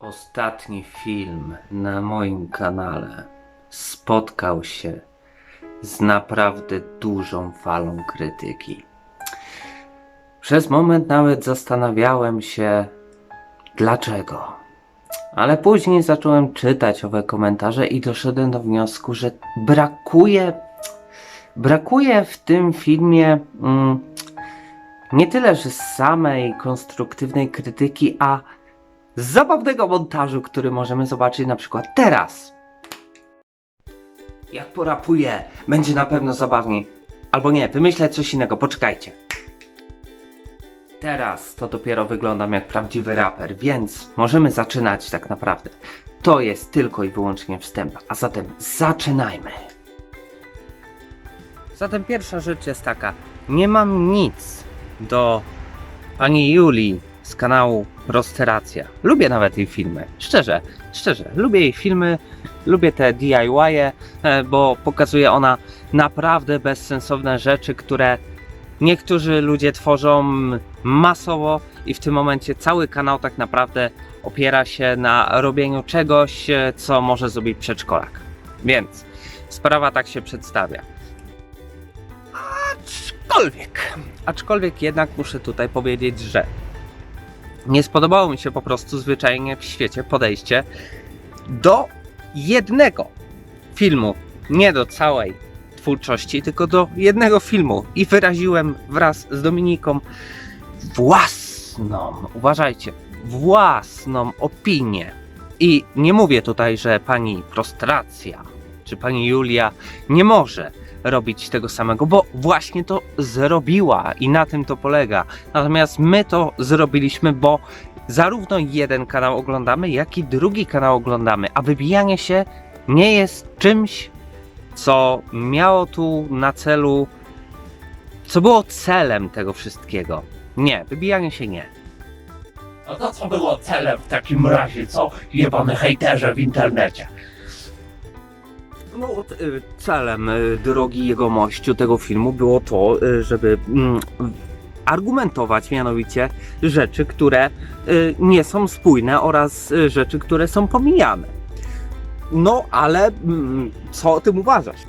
Ostatni film na moim kanale spotkał się z naprawdę dużą falą krytyki. Przez moment nawet zastanawiałem się, dlaczego. Ale później zacząłem czytać owe komentarze i doszedłem do wniosku, że brakuje, brakuje w tym filmie mm, nie tyle, że samej konstruktywnej krytyki, a zabawnego montażu, który możemy zobaczyć na przykład teraz. Jak porapuję, będzie na pewno zabawniej. Albo nie, wymyślę coś innego, poczekajcie. Teraz to dopiero wyglądam jak prawdziwy raper, więc możemy zaczynać tak naprawdę. To jest tylko i wyłącznie wstęp, a zatem zaczynajmy. Zatem pierwsza rzecz jest taka. Nie mam nic do pani Julii z kanału Prosteracja. Lubię nawet jej filmy. Szczerze, szczerze. Lubię jej filmy, lubię te DIY, e, bo pokazuje ona naprawdę bezsensowne rzeczy, które niektórzy ludzie tworzą masowo i w tym momencie cały kanał tak naprawdę opiera się na robieniu czegoś, e, co może zrobić przedszkolak. Więc sprawa tak się przedstawia. Aczkolwiek, aczkolwiek jednak muszę tutaj powiedzieć, że nie spodobało mi się po prostu zwyczajnie w świecie podejście do jednego filmu, nie do całej twórczości, tylko do jednego filmu i wyraziłem wraz z Dominiką własną, uważajcie, własną opinię. I nie mówię tutaj, że pani prostracja czy pani Julia nie może robić tego samego, bo właśnie to zrobiła i na tym to polega. Natomiast my to zrobiliśmy, bo zarówno jeden kanał oglądamy, jak i drugi kanał oglądamy, a wybijanie się nie jest czymś, co miało tu na celu, co było celem tego wszystkiego. Nie, wybijanie się nie. No to co było celem w takim razie, co? Jebane hejterze w internecie. No, y, celem y, drogi jegomościu tego filmu było to, y, żeby mm, argumentować mianowicie rzeczy, które nie są spójne oraz rzeczy, które są pomijane. No, ale mm, co o tym uważasz?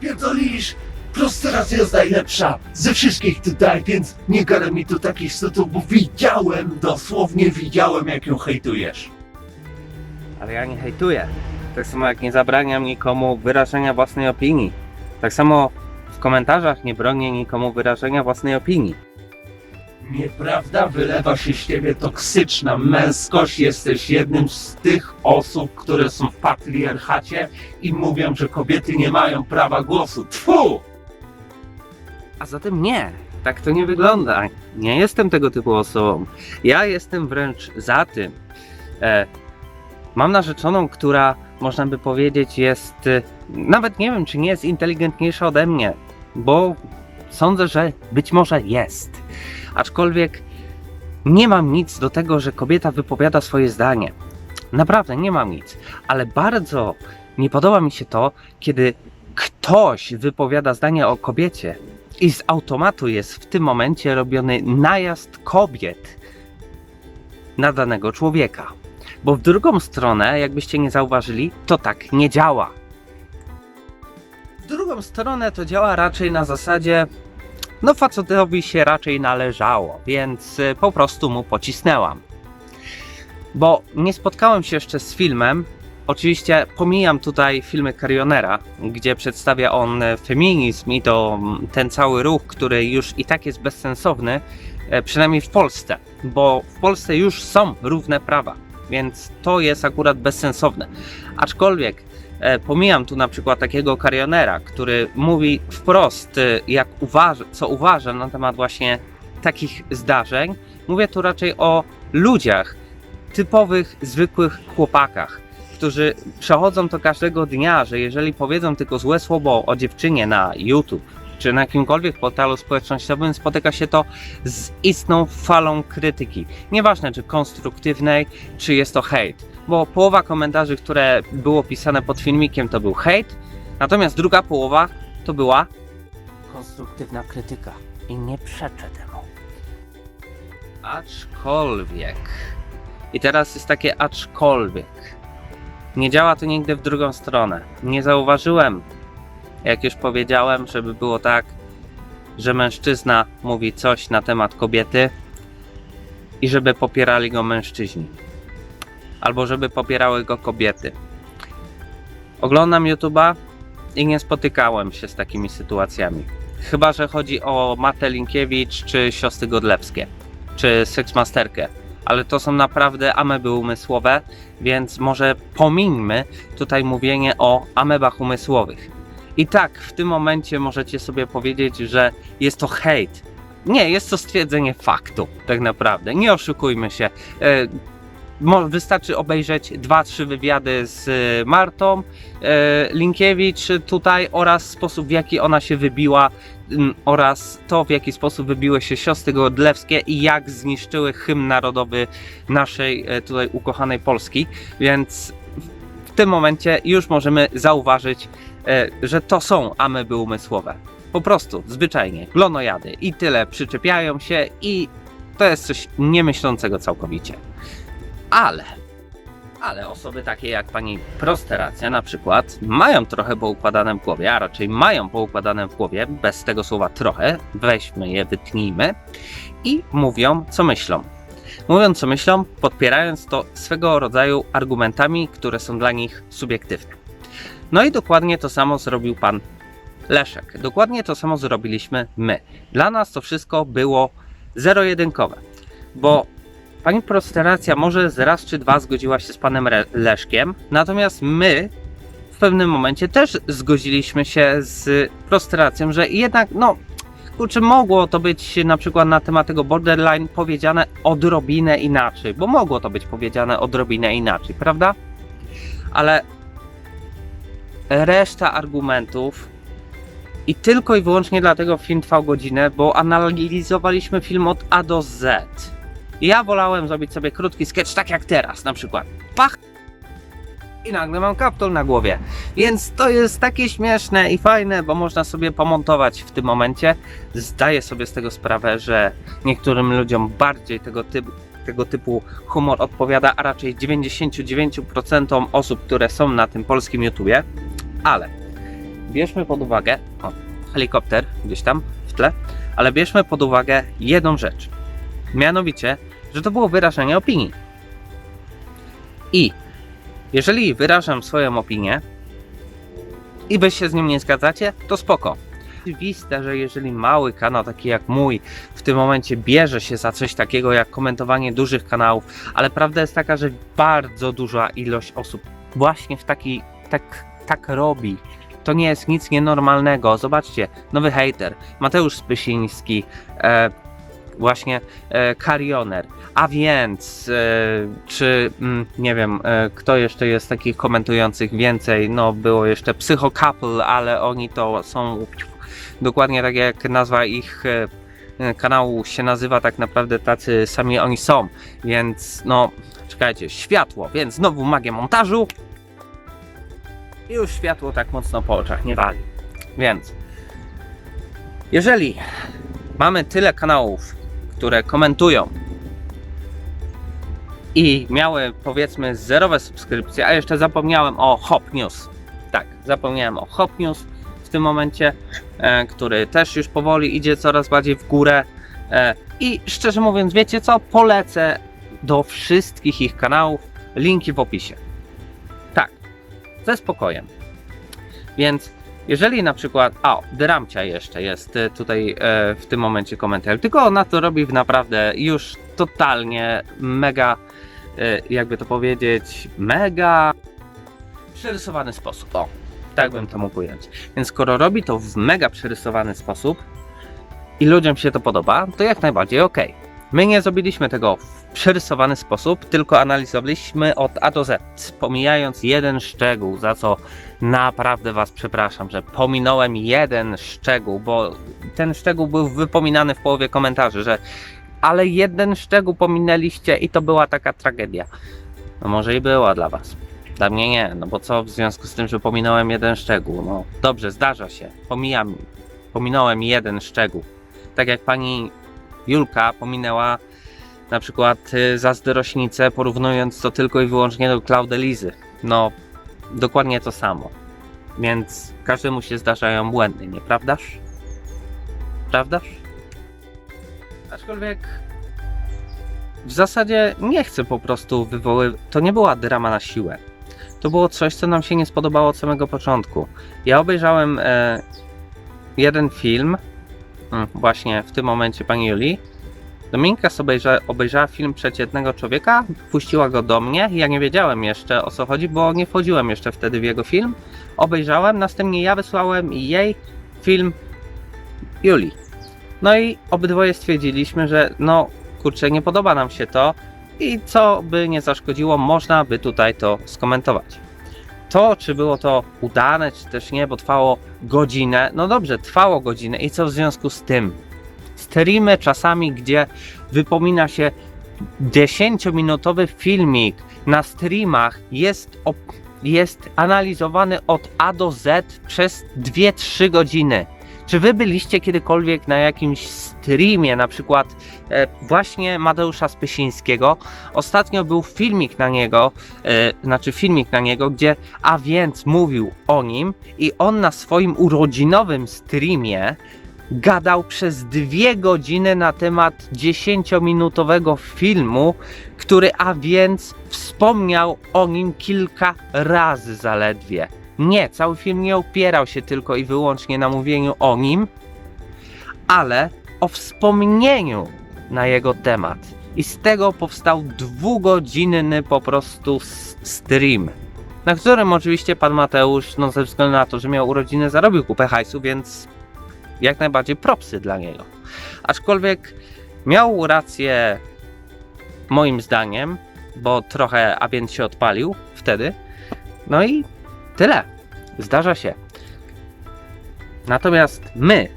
Pierdolisz, prostracja jest najlepsza ze wszystkich tutaj, więc nie gadaj mi tu takich sytuacji, bo widziałem, dosłownie widziałem jak ją hejtujesz. Ale ja nie hejtuję. Tak samo jak nie zabraniam nikomu wyrażenia własnej opinii. Tak samo w komentarzach nie bronię nikomu wyrażenia własnej opinii. Nieprawda, wylewa się z ciebie toksyczna męskość. Jesteś jednym z tych osób, które są w patriarchacie i mówią, że kobiety nie mają prawa głosu. Tfu! A zatem nie, tak to nie wygląda. Nie jestem tego typu osobą. Ja jestem wręcz za tym. E, mam narzeczoną, która można by powiedzieć jest, e, nawet nie wiem, czy nie jest inteligentniejsza ode mnie, bo sądzę, że być może jest. Aczkolwiek nie mam nic do tego, że kobieta wypowiada swoje zdanie. Naprawdę nie mam nic, ale bardzo nie podoba mi się to, kiedy ktoś wypowiada zdanie o kobiecie, i z automatu jest w tym momencie robiony najazd kobiet na danego człowieka. Bo w drugą stronę, jakbyście nie zauważyli, to tak nie działa. W drugą stronę to działa raczej na zasadzie, no facetowi się raczej należało, więc y, po prostu mu pocisnęłam. Bo nie spotkałem się jeszcze z filmem, Oczywiście pomijam tutaj filmy Carionera, gdzie przedstawia on e, feminizm i to mm, ten cały ruch, który już i tak jest bezsensowny, e, przynajmniej w Polsce, bo w Polsce już są równe prawa, więc to jest akurat bezsensowne. Aczkolwiek e, pomijam tu na przykład takiego Carionera, który mówi wprost, e, jak co uważa na temat właśnie takich zdarzeń. Mówię tu raczej o ludziach, typowych, zwykłych chłopakach którzy przechodzą to każdego dnia, że jeżeli powiedzą tylko złe słowo o dziewczynie na YouTube czy na jakimkolwiek portalu społecznościowym, spotyka się to z istną falą krytyki. Nieważne czy konstruktywnej, czy jest to hejt, bo połowa komentarzy, które było pisane pod filmikiem, to był hejt, natomiast druga połowa to była konstruktywna krytyka. I nie przeczę temu. Aczkolwiek I teraz jest takie aczkolwiek. Nie działa to nigdy w drugą stronę. Nie zauważyłem, jak już powiedziałem, żeby było tak, że mężczyzna mówi coś na temat kobiety i żeby popierali go mężczyźni. Albo żeby popierały go kobiety. Oglądam YouTube'a i nie spotykałem się z takimi sytuacjami. Chyba, że chodzi o Matę Linkiewicz czy siostry Godlewskie, czy Seksmasterkę. Ale to są naprawdę ameby umysłowe, więc może pomińmy tutaj mówienie o amebach umysłowych. I tak, w tym momencie możecie sobie powiedzieć, że jest to hejt. Nie, jest to stwierdzenie faktu, tak naprawdę. Nie oszukujmy się. E, wystarczy obejrzeć dwa, trzy wywiady z e, Martą e, Linkiewicz tutaj oraz sposób, w jaki ona się wybiła oraz to, w jaki sposób wybiły się siostry Godlewskie i jak zniszczyły hymn narodowy naszej tutaj ukochanej Polski. Więc w tym momencie już możemy zauważyć, że to są ameby umysłowe. Po prostu, zwyczajnie, glonojady i tyle przyczepiają się i to jest coś niemyślącego całkowicie. Ale, ale osoby takie jak pani prosteracja na przykład mają trochę poukładane w głowie, a raczej mają poukładane w głowie, bez tego słowa trochę, weźmy je, wytnijmy i mówią co myślą. Mówią co myślą, podpierając to swego rodzaju argumentami, które są dla nich subiektywne. No i dokładnie to samo zrobił pan Leszek. Dokładnie to samo zrobiliśmy my. Dla nas to wszystko było zero-jedynkowe, bo pani prosteracja może z raz czy dwa zgodziła się z panem Leszkiem, natomiast my w pewnym momencie też zgodziliśmy się z prosteracją, że jednak, no, kurczę, mogło to być na przykład na temat tego borderline powiedziane odrobinę inaczej, bo mogło to być powiedziane odrobinę inaczej, prawda? Ale reszta argumentów i tylko i wyłącznie dlatego film trwał godzinę, bo analizowaliśmy film od A do Z. Ja wolałem zrobić sobie krótki sketch, tak jak teraz na przykład. Pach! I nagle mam kaptur na głowie. Więc to jest takie śmieszne i fajne, bo można sobie pomontować w tym momencie. Zdaję sobie z tego sprawę, że niektórym ludziom bardziej tego typu, tego typu humor odpowiada, a raczej 99% osób, które są na tym polskim YouTubie. Ale bierzmy pod uwagę, o, helikopter gdzieś tam w tle, ale bierzmy pod uwagę jedną rzecz. Mianowicie, że to było wyrażenie opinii. I jeżeli wyrażam swoją opinię i wy się z nim nie zgadzacie, to spoko. Oczywiste, że jeżeli mały kanał, taki jak mój, w tym momencie bierze się za coś takiego jak komentowanie dużych kanałów, ale prawda jest taka, że bardzo duża ilość osób właśnie w taki, tak, tak robi. To nie jest nic nienormalnego. Zobaczcie, nowy hater, Mateusz Spysiński, e, właśnie e, Karioner. A więc, e, czy mm, nie wiem, e, kto jeszcze jest takich komentujących więcej? No, było jeszcze Psycho Couple, ale oni to są dokładnie tak jak nazwa ich e, kanału się nazywa, tak naprawdę tacy sami oni są. Więc, no, czekajcie, światło, więc znowu magię montażu. I już światło tak mocno po oczach nie wali. Więc, jeżeli mamy tyle kanałów, które komentują i miały powiedzmy zerowe subskrypcje, a jeszcze zapomniałem o Hop News. Tak, zapomniałem o Hop News w tym momencie, e, który też już powoli idzie coraz bardziej w górę. E, I szczerze mówiąc, wiecie co? Polecę do wszystkich ich kanałów. Linki w opisie. Ze spokojem. Więc jeżeli na przykład, a Dramcia jeszcze jest e, tutaj e, w tym momencie komentarz, tylko ona to robi w naprawdę już totalnie mega, e, jakby to powiedzieć, mega przerysowany sposób. O, tak bym to mógł ująć. Więc skoro robi to w mega przerysowany sposób i ludziom się to podoba, to jak najbardziej ok. My nie zrobiliśmy tego w przerysowany sposób, tylko analizowaliśmy od A do Z, pomijając jeden szczegół, za co naprawdę Was przepraszam, że pominąłem jeden szczegół, bo ten szczegół był wypominany w połowie komentarzy, że ale jeden szczegół pominęliście i to była taka tragedia. No może i była dla Was. Dla mnie nie, no bo co w związku z tym, że pominąłem jeden szczegół? No dobrze, zdarza się. Pomijam, pominąłem jeden szczegół. Tak jak pani Julka pominęła na przykład y, zazdrośnicę, porównując to tylko i wyłącznie do Claudelizy. No, dokładnie to samo. Więc każdemu się zdarzają błędy, nieprawdaż? Prawdaż? Aczkolwiek w zasadzie nie chcę po prostu wywoływać. To nie była drama na siłę. To było coś, co nam się nie spodobało od samego początku. Ja obejrzałem e, jeden film, mm, właśnie w tym momencie pani Julii. Dominika obejrza, obejrzała film przeciętnego człowieka, puściła go do mnie. Ja nie wiedziałem jeszcze o co chodzi, bo nie wchodziłem jeszcze wtedy w jego film. Obejrzałem, następnie ja wysłałem jej film Julii. No i obydwoje stwierdziliśmy, że no kurczę, nie podoba nam się to i co by nie zaszkodziło, można by tutaj to skomentować. To, czy było to udane, czy też nie, bo trwało godzinę, no dobrze, trwało godzinę i co w związku z tym? Streamy czasami, gdzie wypomina się 10-minutowy filmik na streamach jest, jest analizowany od A do Z przez 2-3 godziny. Czy wy byliście kiedykolwiek na jakimś streamie, na przykład e, właśnie Mateusza Spysińskiego? Ostatnio był filmik na niego, e, znaczy filmik na niego, gdzie a więc mówił o nim i on na swoim urodzinowym streamie gadał przez dwie godziny na temat 10-minutowego filmu, który a więc wspomniał o nim kilka razy zaledwie. Nie, cały film nie opierał się tylko i wyłącznie na mówieniu o nim, ale o wspomnieniu na jego temat. I z tego powstał dwugodzinny po prostu stream, na którym oczywiście pan Mateusz, no ze względu na to, że miał urodziny, zarobił kupę hajsu, więc jak najbardziej propsy dla niego. Aczkolwiek miał rację moim zdaniem, bo trochę a więc się odpalił wtedy. No i tyle. Zdarza się. Natomiast my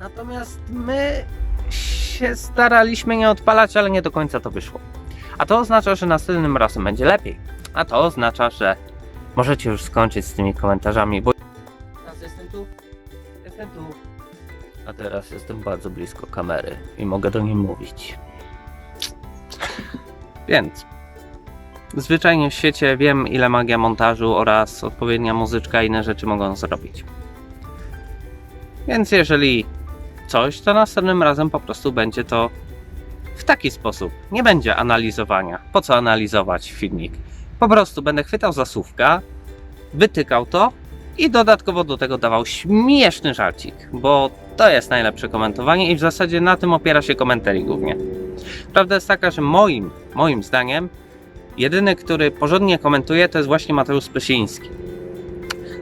Natomiast my się staraliśmy nie odpalać, ale nie do końca to wyszło. A to oznacza, że następnym razem będzie lepiej. A to oznacza, że możecie już skończyć z tymi komentarzami, bo Teraz jestem tu. A teraz jestem bardzo blisko kamery i mogę do niej mówić. Więc zwyczajnie w świecie wiem, ile magia montażu oraz odpowiednia muzyczka i inne rzeczy mogą zrobić. Więc jeżeli coś, to następnym razem po prostu będzie to w taki sposób. Nie będzie analizowania. Po co analizować filmik? Po prostu będę chwytał zasłówka, wytykał to i dodatkowo do tego dawał śmieszny żarcik, bo to jest najlepsze komentowanie i w zasadzie na tym opiera się komentarii głównie. Prawda jest taka, że moim, moim zdaniem jedyny, który porządnie komentuje to jest właśnie Mateusz Spysiński.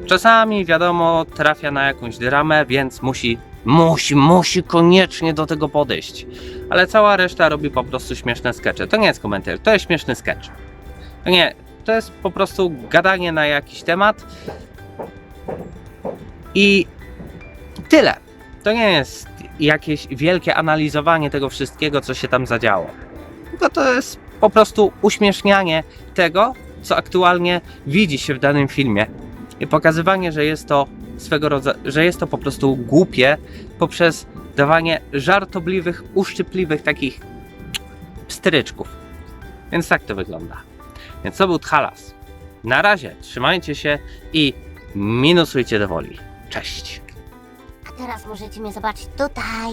Czasami wiadomo trafia na jakąś dramę, więc musi, musi, musi koniecznie do tego podejść. Ale cała reszta robi po prostu śmieszne skecze. To nie jest komentarz, to jest śmieszny sketch. To nie, to jest po prostu gadanie na jakiś temat i tyle. To nie jest jakieś wielkie analizowanie tego wszystkiego, co się tam zadziało. Tylko to jest po prostu uśmiesznianie tego, co aktualnie widzi się w danym filmie. I pokazywanie, że jest to swego rodzaju, że jest to po prostu głupie poprzez dawanie żartobliwych, uszczypliwych takich pstryczków. Więc tak to wygląda. Więc to był Thalas. Na razie, trzymajcie się i minusujcie do woli. Cześć! A teraz możecie mnie zobaczyć tutaj.